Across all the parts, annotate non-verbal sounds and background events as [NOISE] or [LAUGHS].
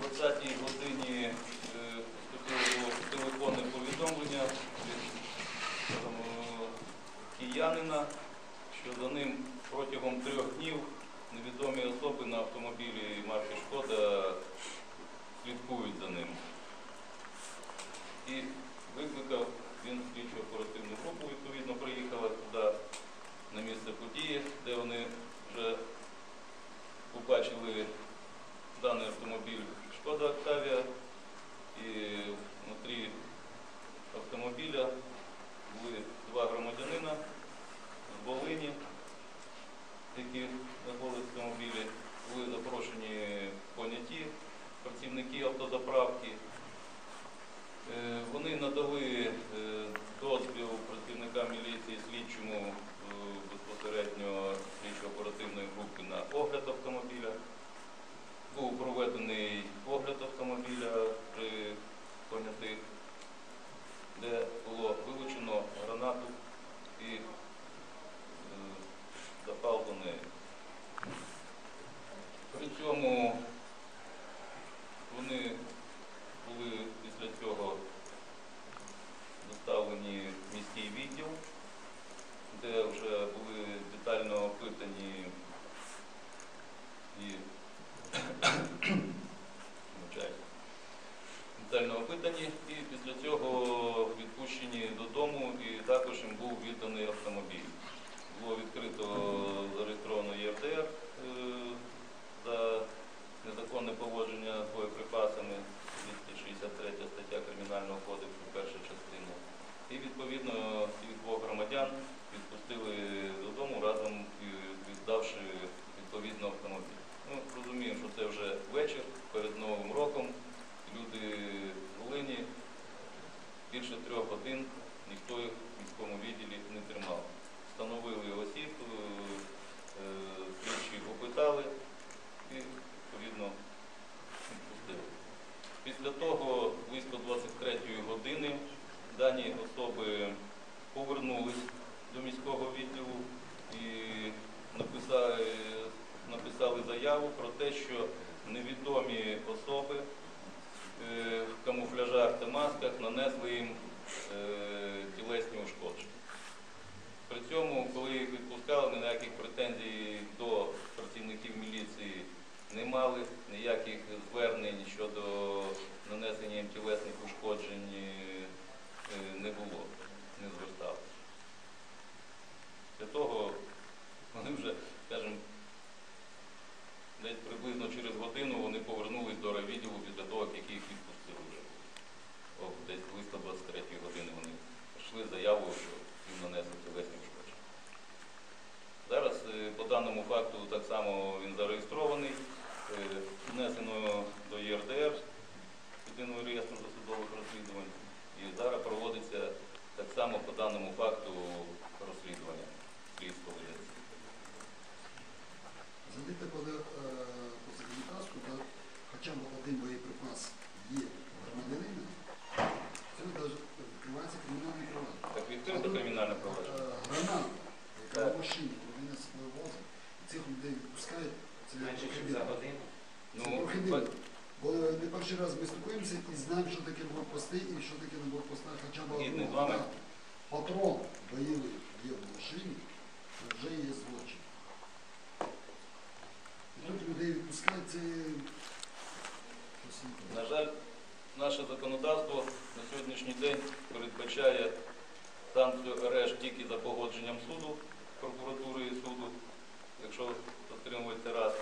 20 годині е, поступило телефонне повідомлення від киянина, що за ним протягом трьох днів невідомі особи на автомобілі марки Шкода слідкують за ним. І викликав Встановили осіб, е, е, слідчі опитали і відповідно відпустили. Після того, близько 23 години, дані особи повернулись до міського відділу і написали, написали заяву про те, що невідомі особи е, в камуфляжах та масках нанесли їм е, тілесні ушкодження. При цьому, коли їх відпускали, ніяких претензій до працівників міліції не мали, ніяких звернень щодо нанесення їм тілесних ушкоджень е, не було, не звертали. Для того вони вже, скажімо, десь приблизно через годину вони повернулись до райвідділу після того, як їх відпустили вже. О, десь близько 23 години вони йшли з заявою, що їм нанесли тілесні ушкодження. Зараз е, по даному факту так само він зареєстрований, е, внесено до ЄРДР, єдиного реєстру досудових розслідувань. І зараз проводиться так само по даному факту розслідування слідство ведеться. Зайдете коли по законодавству, хоча б один боєприпас є громадянина, це навіть відкривається кримінальне провадження. Так відкрито кримінальне провадження. Е, Граната, яка Так. в машині, коли він себе возить, і цих людей відпускають, це Менше, трохи ніж дивно. за годину. Це Ну, трохи ба- дивно. Бо не перший раз ми спілкуємося і знаємо, що таке блокпости і що таке на блокпостах хоча б Згідний одного з вами. гранату. Патрон є в машині, це вже злочин. І людей відпускають, це. На жаль, наше законодавство на сьогоднішній день передбачає санкцію арешт тільки за погодженням суду, прокуратури і суду, якщо отримується раз,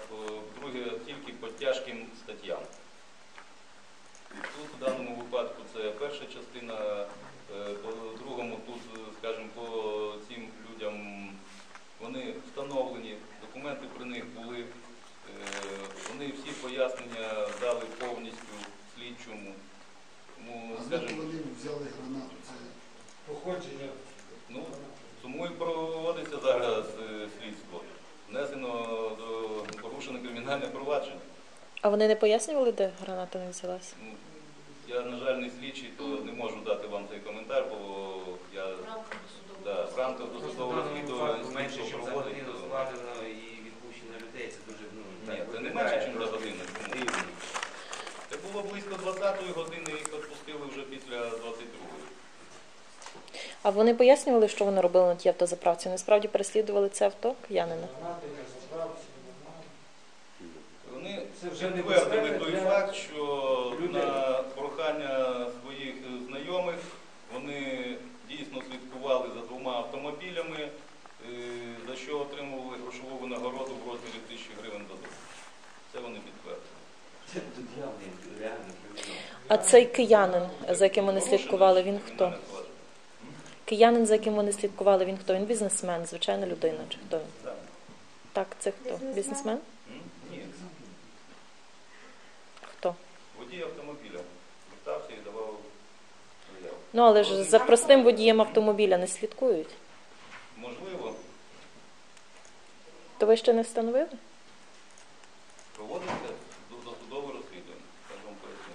друге тільки по тяжким статтям. Тут в даному випадку це перша частина, е, по другому тут, е, скажімо, по цим людям вони встановлені, документи при них були. Е, Вони всі пояснення дали повністю слідчому. Тому, А скажімо, вони взяли гранату? Це Походження. ну, тому і проводиться зараз е, слідство. Внесено до порушене кримінальне провадження. А вони не пояснювали, де граната не взялася? Ну, Я, на жаль, не слідчий, то не можу дати вам цей коментар, бо я да, в рамках досудового розслідування менше, ніж проводить. Годину і відпущено людей. Це дуже ну Ні, так це не менше, ніж за годину. Чому? дивно. близько 20-ї години їх відпустили вже після 22-ї. А вони пояснювали, що вони робили на тій автозаправці? Вони справді переслідували це авто киянина? Вони Це вже не безпека той факт, що на прохання своїх знайомих вони дійсно слідкували за двома автомобілями, е, за що отримували грошову винагороду в розмірі тисячі гривень додому. Це вони підтвердили. Це тут явний, реально кримінал. А цей киянин, за яким вони слідкували, він хто? Киянин, за яким вони слідкували, він хто? Він бізнесмен, звичайна людина, чи хто він? Так. Це хто? Бізнесмен? Ні, Хто? водій автомобіля звертався і давав заяву. Ну але ж за простим водієм автомобіля не слідкують. Можливо, То ви ще не встановили? проводиться досудове розслідування, так вам поясню.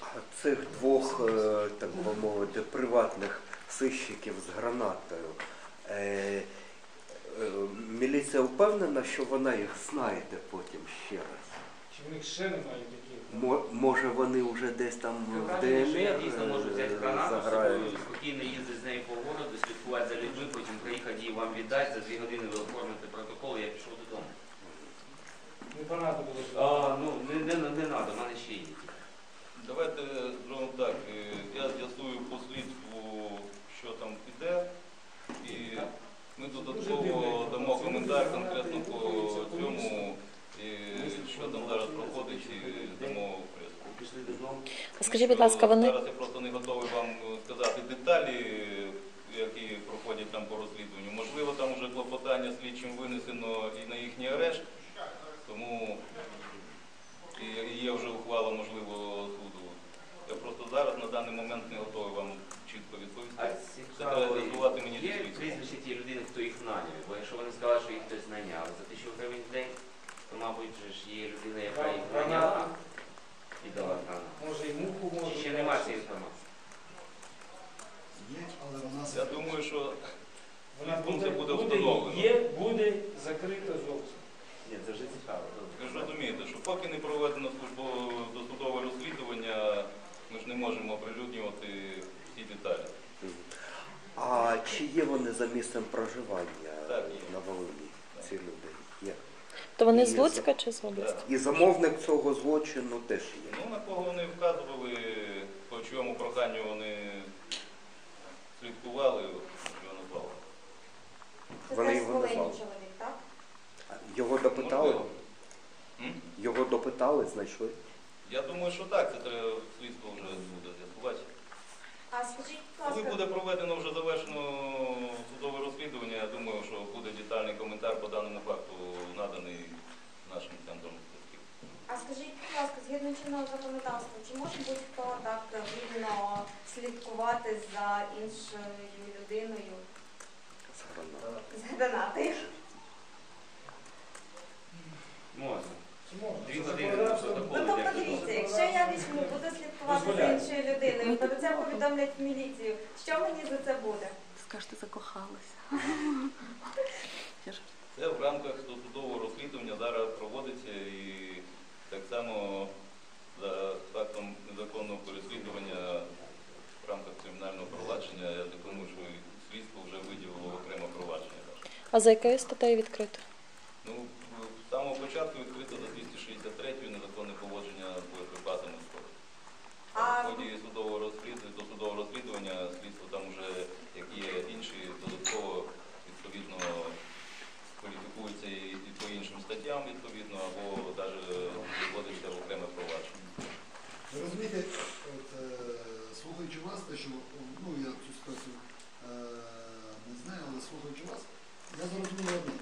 А Цих двох, е, так би мовити, приватних сищиків з гранатою. Е, е, міліція впевнена, що вона їх знайде потім ще раз. Чи в них ще немає таких? Мо- Може вони вже десь там в що я ДНР дійсно можу взяти гранату з заграють. спокійно їздити з нею по городу, слідкувати за людьми, потім приїхати її вам віддати, за дві години ви оформите протокол, і я пішов додому. Не понадобилось. А, ну, не, не, не, не треба, в мене ще є. Давайте зробимо так. е, Я з'ясую по слідству, що там піде, і ми додатково дамо коментар конкретно по цьому, і що там зараз проходить, і дамо прес. Пішли додому. А скажіть, будь ласка, вони Зараз я просто не готовий вам сказати деталі, які проходять там по розслідуванню. Можливо, там вже клопотання слідчим винесено і на їхній арешт, тому і є вже ухвала, можливо, суду. Я просто зараз на даний момент не готовий вам чітко відповісти. А Це треба цікаво, з'ясувати мені є дійсно. прізвище тієї людини, хто їх наняв, бо якщо вони сказали, що їх хтось наняв за тисячу гривень в день, то, мабуть, же ж є людина, яка їх наняла і дала гранату. Може і муху може. Чи ще немає цієї інформації? Є, але вона Я думаю, що Вона буде, буде буде, є, буде закрита зовсім. Ні, це вже цікаво. ви ж розумієте, що поки не проведено службове досудове розслідування, ми ж не можемо оприлюднювати всі деталі. А чи є вони за місцем проживання Так, є. на Волині, ці люди? Є. то вони з Луцька чи з області? Так. І замовник цього злочину теж є. Ну, на кого вони вказували, по чому проханню вони слідкували, Вони його Волині назвали. чоловік, так? Його допитали? Можливо. М? Його допитали, знайшли. Я думаю, що так, це треба слідство вже буде з'ясувати. А скажіть, будь Коли ласка, буде проведено вже завершено судове розслідування, я думаю, що буде детальний коментар по даному факту наданий нашим центром зв'язків. а скажіть, будь ласка, згідно чинного законодавства, чи може будь-хто так вільно слідкувати за іншою людиною з гранатою. з гранатою? Можна. Дві години на Ну тобто дивіться, якщо я візьму, буду слідкувати за іншою людиною, про це повідомлять в міліцію, що мені за це буде? Скажете, закохалася. [LAUGHS] Це в рамках досудового розслідування зараз проводиться і так само за фактом незаконного переслідування в рамках кримінального провадження, я так думаю, що і слідство вже виділило окреме провадження. А за якою статтею відкрито? Ну, з самого початку відкрито за 263 незаконне поводження з боєприпасами в школі. А В ході судового розслідування, досудового розслідування слідство там вже, як є інші, додатково відповідно кваліфікується і, і по іншим статтям відповідно, або навіть вводиться в окреме провадження. Ви розумієте, от, е, слухаючи вас, те, що ну, я цю ситуацію е, не знаю, але слухаючи вас, я зрозумів одне.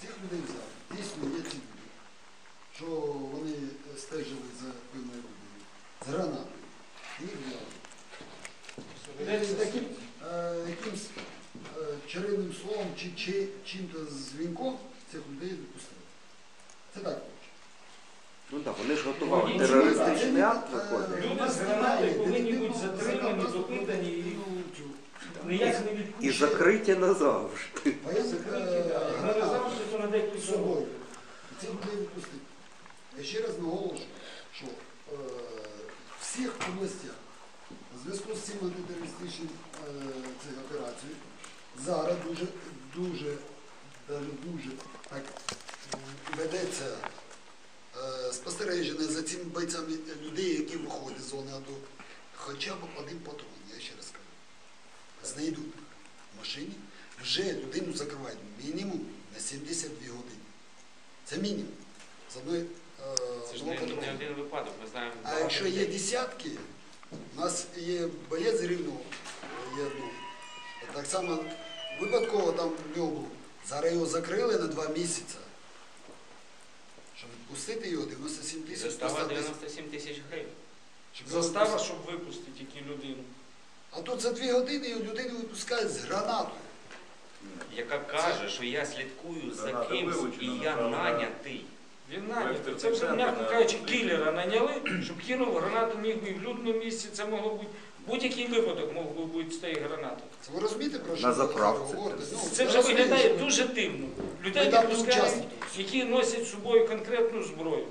Цих людей взяли. Дійсно є ці люди, що вони е, стежили за певною Ведеться таким е, якимсь е, чарівним словом чи, чи чим-то дзвінком цих людей відпустили. Це так. Ну так, вони ж готували терористичний Е, акт виходить. Люди з гранати повинні бути затримані, допитані і ніяк не І відпущені. закриті назавжди. А я Закриті, да. І не завжди то на з декілька собою. років. І цих людей відпустити. Я ще раз наголошую, що всіх областях. У зв'язку з цим антитерористичним е, операцією зараз дуже, дуже, дуже так ведеться е, спостереження за цими бойцями людей, які виходять з зони АТО. Хоча б один патрон, я ще раз кажу. Знайдуть в машині, вже людину закривають мінімум на 72 години. Це мінімум. З одної е, Це ж не, не один випадок, ми знаємо. А якщо є десятки, у нас є боєць рівного, є ну, так само випадково там в нього. Зараз його закрили на два місяці. Щоб відпустити його 97 тисяч. Застава 110. 97 тисяч гривень. Щоб Застава, щоб випустити тільки людину. А тут за дві години людину випускають з гранатою. Яка каже, що я слідкую за кимсь і я нанятий. Він нанятий. Це вже, м'яко кажучи, кілера наняли, щоб кинув гранату міг би в людному місці, це могло бути. Будь-який випадок мог би бути з тієї гранати. Це ви розумієте, про що На заправці. говорите? Ну, Це вже виглядає що- дуже дивно. Людей там не відпускають, учасники. які носять з собою конкретну зброю.